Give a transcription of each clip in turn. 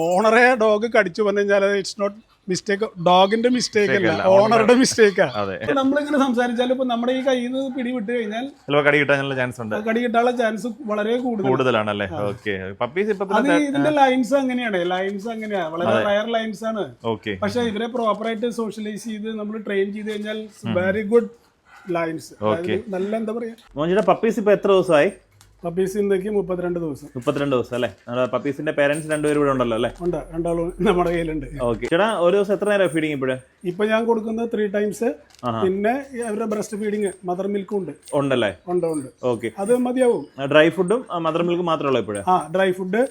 ഓണറെ dog കടിച്ചു പറഞ്ഞു കഴിഞ്ഞാൽ ഇറ്റ്സ് നോട്ട് മിസ്റ്റേക്ക് ഡോഗിന്റെ മിസ്റ്റേക്ക് അല്ല അല്ല, ഓണറുടെ മിസ്റ്റേക്കാണ് അതെ. നമ്മളിങ്ങനെ സംസാരിച്ചാൽ ഇപ്പൊ നമ്മുടെ ഈ കയ്യിൽ നിന്ന് പിടി വിട്ട് കഴിഞ്ഞാൽ കടി കിട്ടാനുള്ള ചാൻസ് ഉണ്ട്. കടി കിട്ടാനുള്ള ചാൻസ് വളരെ കൂടുതലാണ്. കൂടുതലാണല്ലേ? ഓക്കെ പപ്പീസ് ഇപ്പൊ അത് ഇതിന്റെ ലൈൻസ് അങ്ങനെയാണ്. ലൈൻസ് അങ്ങനെയാ. വളരെ റയർ ലൈൻസ് ആണ്. ഓക്കെ പക്ഷെ ഇവരെ പ്രോപ്പറായിട്ട് സോഷ്യലൈസ് ചെയ്ത് നമ്മൾ ട്രെയിൻ ചെയ്ത് കഴിഞ്ഞാൽ വെരി ഗുഡ് ലൈൻസ് നല്ല എന്താ പറയാ? പപ്പീസ് ഇപ്പൊ എത്ര ദിവസമായി? പപ്പീസ് ഇന്നേക്ക് മുപ്പത്തിരണ്ട് ദിവസം. മുപ്പത്തിരണ്ട് ദിവസം അല്ലേ? നമ്മുടെ പപ്പീസിന്റെ പേരൻസ് രണ്ടുപേരും ഇവിടെ ഉണ്ടല്ലോ അല്ലേ? ഉണ്ട്. രണ്ടാളും നമ്മുടെ കയ്യിലുണ്ട്. ഓക്കെ. ചേട്ടാ ഒരു ദിവസം എത്ര നേരം ഫീഡിങ് ഇപ്പോഴും? ഇപ്പൊ ഞാൻ കൊടുക്കുന്നത് ത്രീ ടൈംസ് പിന്നെ അവരുടെ ബ്രസ്റ്റ് ഫീഡിങ് മദർ മിൽക്കും ഉണ്ട്. ഉണ്ടല്ലേ? ഉണ്ട് ഉണ്ട്. ഓക്കെ. അത് മതിയാവും. ഡ്രൈ ഫുഡും മദർ മിൽക്കും മാത്രമേ ഉള്ളൂ ഇപ്പോഴും? ആ ഡ്രൈ ഫുഡ്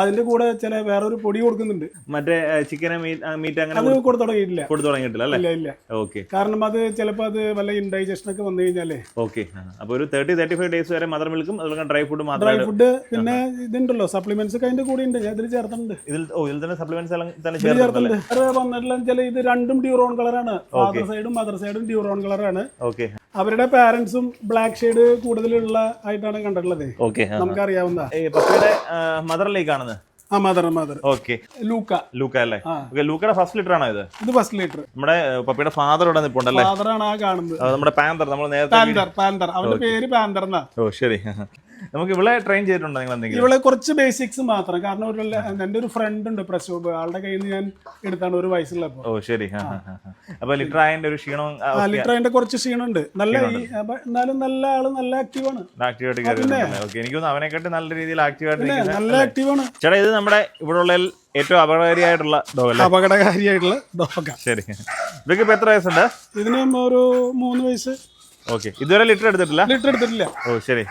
അതിന്റെ കൂടെ ചില വേറൊരു പൊടി കൊടുക്കുന്നുണ്ട്. മറ്റേ ചിക്കൻ മീറ്റ് അങ്ങനെ അത് കൊടുത്തു തുടങ്ങിയിട്ടില്ല. കൊടുത്തു തുടങ്ങിയിട്ടില്ല അല്ലേ? ഇല്ല ഇല്ല. ഓക്കെ. കാരണം അത് ചിലപ്പോൾ അത് വല്ല ഇൻഡൈജഷൻ ഒക്കെ വന്നു കഴിഞ്ഞാലേ. ഓക്കെ. അപ്പൊ ഒരു തേർട്ടി തേർട്ടി ഫൈവ് ഡേയ്സ് വരെ മദർ മിൽക്കും അതുപോലെ ഡ്രൈ ഫുഡ് ഡ്രൈ ഫുഡ് പിന്നെ ഇതുണ്ടല്ലോ സപ്ലിമെന്റ്സ് ഒക്കെ അതിന്റെ കൂടെ ഉണ്ട്. ഞാൻ ഇതിൽ ചേർത്തിട്ടുണ്ട്. ഇതിൽ ഓ ഇതിൽ തന്നെ സപ്ലിമെന്റ്സ് തന്നെ ചേർത്തിട്ടുണ്ട്. വന്നിട്ടുള്ള വെച്ചാൽ ഇത് രണ്ടും ഡ്യൂറോൺ കളറാണ് ഫാദർ സൈഡും മദർ സൈഡും ഡ്യൂറോൺ കളറാണ് ഓക്കെ അവരുടെ പാരന്റ്സും ബ്ലാക്ക് ഷെയ്ഡ് കൂടുതലുള്ള ആയിട്ടാണ് കണ്ടിട്ടുള്ളത്. നമുക്കറിയാവുന്ന മദറിലേക്ക് കാണുന്നത്? ആ mother mother okay Luca. Luca അല്ലേ. ഓക്കെ ലൂക്കയുടെ ഫസ്റ്റ് ലിറ്റർ ആണോ ഇത്? ഇത് ഫസ്റ്റ് ലിറ്റർ നമ്മുടെ പപ്പിയുടെ ഫാദർ ഇവിടെ നിൽപ്പുണ്ടല്ലേ ഫാദറാണ് ആ കാണുന്നത്. നമ്മുടെ പാന്തർ നമ്മൾ നേരത്തെ പാന്തർ പാന്തർ അവന്റെ പേര് പാന്തർ എന്നാ. ഓ ശരി. നമുക്ക് ഇവിടെ ട്രെയിൻ ചെയ്തിട്ടുണ്ടോ നിങ്ങൾ എന്തെങ്കിലും? ഇവിടെ കുറച്ച് ബേസിക്സ് മാത്രം. കാരണം ഒരു എന്റെ ഒരു ഫ്രണ്ട് ഉണ്ട് പ്രശോബ് ആളുടെ കയ്യിൽ നിന്ന് ഞാൻ എടുത്താണ് ഒരു വയസ്സുള്ളപ്പോ. ഓ ശരി. അപ്പൊ ലിറ്റർ ഒരു ലിറ്റർ അതിന്റെ കുറച്ച് ക്ഷീണമുണ്ട് നല്ല എന്നാലും നല്ല ആൾ നല്ല ആക്റ്റീവാണ് ആക്റ്റീവായിട്ട് എനിക്ക് അവനെ അവനെക്കാട്ടി നല്ല രീതിയിൽ ആക്റ്റീവായിട്ട് നല്ല ആക്റ്റീവാണ് ചേട്ടാ ഇത് നമ്മുടെ ഇവിടെ ഏറ്റവും അപകടകാരിയായിട്ടുള്ള ഡോഗ് അല്ലേ? അപകടകാരിയായിട്ടുള്ള ഡോഗ ശരി. ഇതൊക്കെ ഇപ്പൊ എത്ര വയസ്സുണ്ട്? ഇതിന് ഒരു മൂന്ന് വയസ്സ്. ഓക്കെ ഇതുവരെ ലിറ്റർ എടുത്തിട്ടില്ല? ലിറ്റർ എടുത്തിട്ടില്ല. ഓ ശരി.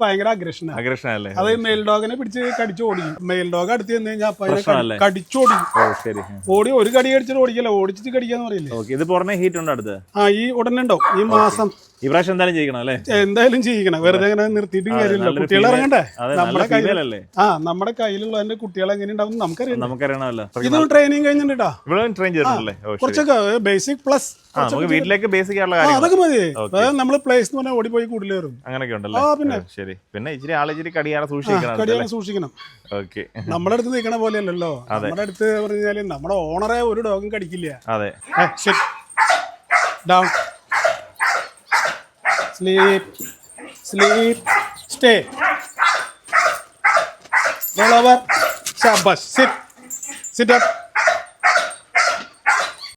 ഭയങ്കര അഗ്രഷനാണ് അഗ്രഷൻ അല്ലേ അത് മെയിൽ ഡോഗിനെ പിടിച്ച് കടിച്ചു ഓടിക്കും. മെയിൽ ഡോഗ് അടുത്ത് ചെന്ന് കഴിഞ്ഞാൽ അപ്പൊ അതിനെ പ്രശ്നമല്ലേ? കടിച്ചു ഓടിക്കും. ഓ ശരി. ഓടി ഒരു കടി കടിച്ചിട്ട് ഓടിക്കല്ല? ഓടിച്ചിട്ട് കടിക്കാന്ന് പറയില്ലേ? ഓക്കെ ഇത് പുറമെ ഹീറ്റ് ഉണ്ടോ അടുത്ത്? ആ ഈ ഉടനെ ഉണ്ടോ ഈ മാസം ഈ പ്രാവശ്യം എന്തായാലും ചെയ്യണം അല്ലേ? എന്തായാലും ചെയ്യിക്കണം വെറുതെ അങ്ങനെ നിർത്തിയിട്ടും കാര്യമില്ല. കുട്ടികളെ ഇറങ്ങണ്ടേ? നമ്മുടെ കയ്യിലല്ലേ ആ നമ്മുടെ കയ്യിലുള്ള എന്റെ കുട്ടികളെ എങ്ങനെ ഉണ്ടാവും നമുക്കറിയാം നമുക്കറിയണമല്ലോ. ഇത് ട്രെയിനിങ് കഴിഞ്ഞിട്ടാ ഇവിടെ ട്രെയിൻ കുറച്ചൊക്കെ ബേസിക് പ്ലസ് നമുക്ക് വീട്ടിലേക്ക് ബേസിക് അതൊക്കെ മതി. നമ്മൾ പ്ലേസ് എന്ന് പറഞ്ഞാൽ ഓടിപ്പോയി കൂടുതൽ വരും അങ്ങനെയൊക്കെ ഉണ്ടല്ലോ? പിന്നെ. ശരി. പിന്നെ ഇച്ചിരി ആളെ ഇച്ചിരി കടിയാറ സൂക്ഷിക്കണം കടിയാറ സൂക്ഷിക്കണം. ഓക്കെ. നമ്മുടെ അടുത്ത് നിൽക്കണ പോലെയല്ലല്ലോ. നമ്മുടെ അടുത്ത് പറഞ്ഞാൽ നമ്മുടെ ഓണറെ ഒരു ഡോഗും കടിക്കില്ല. അതെ. Down sleep sleep stay roll over शाबाश सिट सिट अप